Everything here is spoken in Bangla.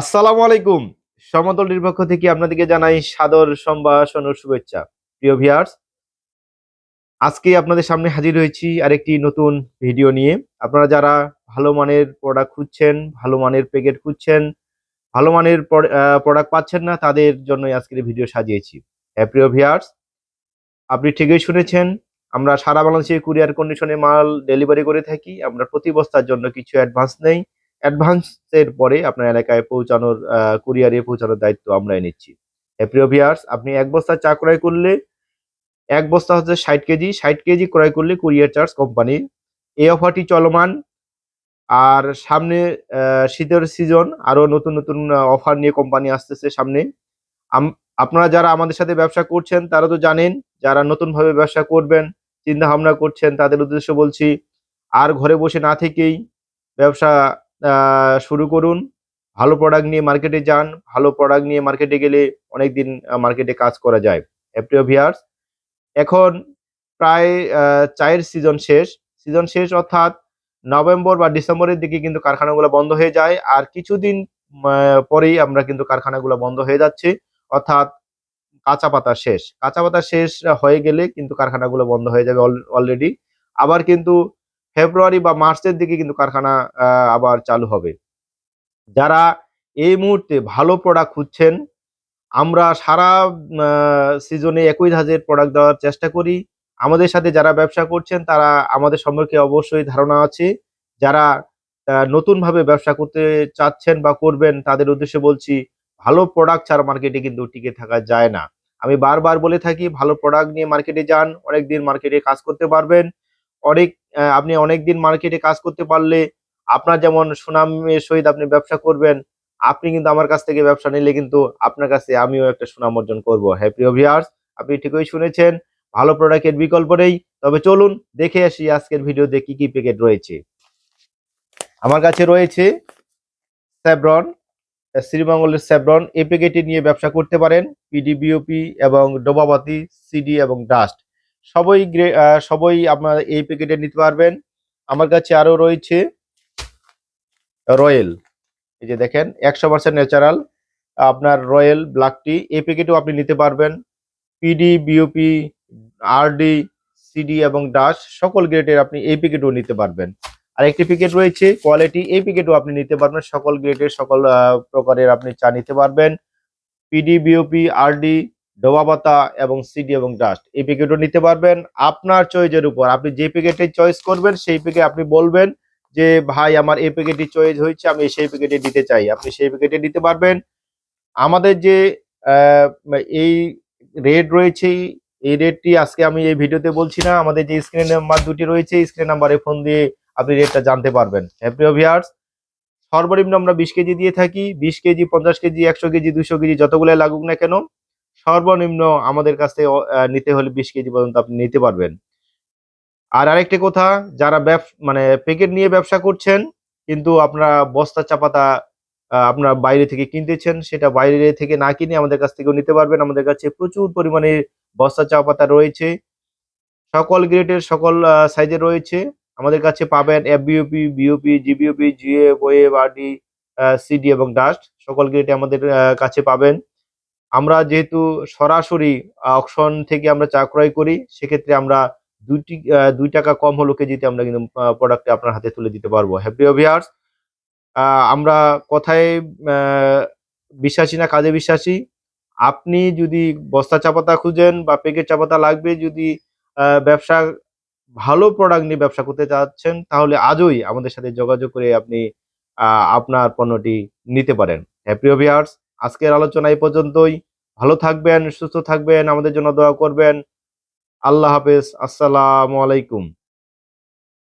আসসালামু আলাইকুম। সমতলের পক্ষ থেকে আপনাদেরকে জানাই সাদর সম্ভাষণ ও শুভেচ্ছা। প্রিয় ভিয়ার্স আজকে আপনাদের সামনে হাজির হয়েছি আরেকটি নতুন ভিডিও নিয়ে। আপনারা যারা ভালো মানের প্রোডাক্ট খুঁজছেন, ভালো মানের প্যাকেট খুঁজছেন, ভালো মানের প্রোডাক্ট পাচ্ছেন না, তাদের জন্যই আজকের ভিডিও সাজিয়েছি। হ্যাঁ প্রিয় ভিয়ার্স আপনি ঠিকই শুনেছেন, আমরা সারা বাংলাদেশে কুরিয়ার কন্ডিশনে মাল ডেলিভারি করে থাকি। আমরা প্রতি বস্তার জন্য কিছু অ্যাডভান্স নেই। অ্যাডভান্সের পরে আপনার এলাকায় পৌঁছানোর কুরিয়ারে পৌঁছানোর দায়িত্ব আমরাই নিচ্ছি। প্রিয় ভিয়ার্স আপনি এক বস্তা চা ক্রয় করলে, এক বস্তা হচ্ছে ষাট কেজি ষাট কেজি ক্রয় করলে কুরিয়ার চার্জ কোম্পানির এই অফারটি চলমান। আর সামনে শীতের সিজন আরও নতুন নতুন অফার নিয়ে কোম্পানি আসতেছে সামনে। আপনারা যারা আমাদের সাথে ব্যবসা করছেন, তারা তো জানেন, যারা নতুনভাবে ব্যবসা করবেন চিন্তা ভাবনা করছেন, তাদের উদ্দেশ্য বলছি, আর ঘরে বসে না থেকেই ব্যবসা শুরু করুন। ভালো প্রোডাক্ট নিয়ে মার্কেটে যান। ভালো প্রোডাক্ট নিয়ে মার্কেটে গেলে অনেক দিন মার্কেটে কাজ করা যায়। প্রিয় ভিয়ার্স এখন প্রায় চায়ের সিজন শেষ। সিজন শেষ অর্থাৎ নভেম্বর বা ডিসেম্বরের দিকে কিন্তু কারখানাগুলো বন্ধ হয়ে যায়। আর কিছুদিন পরেই আমরা কিন্তু কারখানাগুলো বন্ধ হয়ে যাচ্ছে। অর্থাৎ কাঁচা পাতা শেষ। কাঁচা পাতা শেষ হয়ে গেলে কিন্তু কারখানাগুলো বন্ধ হয়ে যাবে অলরেডি আবার কিন্তু ফেব্রুয়ারি বা মার্চের দিকে কিন্তু কারখানা আবার চালু হবে। যারা এই মুহূর্তে ভালো প্রোডাক্ট খুঁজছেন, আমরা সারা সিজনে একই ধাঁচের প্রোডাক্ট দেওয়ার চেষ্টা করি। আমাদের সাথে যারা ব্যবসা করছেন, তারা আমাদের সম্পর্কে অবশ্যই ধারণা আছে। যারা নতুনভাবে ব্যবসা করতে চাচ্ছেন বা করবেন, তাদের উদ্দেশ্যে বলছি, ভালো প্রোডাক্ট ছাড়া মার্কেটে কিন্তু টিকে থাকা যায় না। আমি বারবার বলে থাকি, ভালো প্রোডাক্ট নিয়ে মার্কেটে যান অনেক দিন মার্কেটে কাজ করতে পারবেন। অনেক আপনি অনেক দিন মার্কেটে কাজ করতে পারলে আপনার যেমন সুনামের সহিত আপনি ব্যবসা করবেন, আপনি কিন্তু আমার কাছ থেকে ব্যবসা নিলে কিন্তু আপনার কাছে আমিও একটা সুনাম অর্জন করব। হ্যাপি প্রিয় ভিউয়ার্স আপনি ঠিকই শুনেছেন, ভালো প্রোডাক্টের বিকল্প নেই। তবে চলুন দেখে আসি আজকের ভিডিওতে কি কি প্যাকেট রয়েছে। আমার কাছে রয়েছে স্যাব্রন শ্রীমঙ্গলের স্যাব্রন এই প্যাকেটটি নিয়ে ব্যবসা করতে পারেন পিডি পিডিবিওপি এবং ডোবাবাতি সিডি এবং ডাস্ট সবই সবই আপনার এই প্যাকেটে নিতে পারবেন। আমার কাছে আরও রয়েছে রয়েল। এই যে দেখেন, একশো পার্সেন্ট ন্যাচারাল আপনার রয়েল ব্ল্যাক টি এই প্যাকেটও আপনি নিতে পারবেন। পিডি বিওপি আরডি সিডি এবং ডাস সকল গ্রেডের আপনি এই প্যাকেটও নিতে পারবেন। আর একটি প্যাকেট রয়েছে কোয়ালিটি এই প্যাকেটও আপনি নিতে পারবেন। সকল গ্রেডের সকল প্রকারের আপনি চা নিতে পারবেন। পিডি বিওপি আরডি ডোবা পাতা এবং সিডি এবং ডাস্ট। এই প্যাকেটও নিতে পারবেন। আপনার চয়েসের উপর। আপনি যে প্যাকেটে চয়েস করবেন, সেই প্যাকেট আপনি বলবেন যে, ভাই, আমার এই প্যাকেটটি চয়েস হয়েছে, আমি সেই প্যাকেটে দিতে চাই। আপনি সেই প্যাকেটে দিতে পারবেন। আমাদের যে এই রেট রয়েছে, এই রেটটি আজকে আমি এই ভিডিওতে বলছি না। আমাদের যে স্ক্রিন নাম্বার দুটি রয়েছে স্ক্রিন নাম্বারে ফোন দিয়ে আপনি রেটটা জানতে পারবেন। হ্যাঁ প্রিয় ভিউয়ার্স সর্বনিম্ন আমরা বিশ কেজি দিয়ে থাকি। বিশ কেজি, পঞ্চাশ কেজি, একশো কেজি, দুশো কেজি যতগুলো লাগুক না কেন সর্বনিম্ন আমাদের কাছ থেকে নিতে হলে বিশ কেজি পর্যন্ত আপনি নিতে পারবেন। আর আরেকটি কথা, যারা মানে প্যাকেট নিয়ে ব্যবসা করছেন, কিন্তু আপনারা বস্তা চাপাতা আপনারা বাইরে থেকে কিনতেছেন, সেটা বাইরে থেকে না কিনে আমাদের কাছ থেকেও নিতে পারবেন। আমাদের কাছে প্রচুর পরিমাণে বস্তা চা পাতা রয়েছে। সকল গ্রেডের, সকল সাইজের রয়েছে। আমাদের কাছে পাবেন এফবিওপি বিওপি জিবিওপি জিএ ওয়েব আরডি সিডি এবং ডাস্ট সকল গ্রেডে আমাদের কাছে পাবেন। আমরা যেহেতু সরাসরি অকশন থেকে আমরা চা ক্রয় করি, সেক্ষেত্রে আমরা দুইটি দুই টাকা কম হলো কেজিতে আমরা কিন্তু প্রোডাক্টে আপনার হাতে তুলে দিতে পারব। হ্যাপি ভিয়ার্স আমরা কথায় বিশ্বাসী না কাজে বিশ্বাসী? আপনি যদি বস্তা চাপাতা খুঁজেন বা প্যাকেট চাপাতা লাগবে, যদি ব্যবসা, ভালো প্রোডাক্ট নিয়ে ব্যবসা করতে চাচ্ছেন, তাহলে আজই আমাদের সাথে যোগাযোগ করে আপনি আপনার পণ্যটি নিতে পারেন। হ্যাপি ভিয়ার্স আজকের আলোচনা এই পর্যন্তই। ভালো থাকবেন, সুস্থ থাকবেন, আমাদের জন্য দোয়া করবেন। আল্লাহ হাফেজ, আসসালামু আলাইকুম।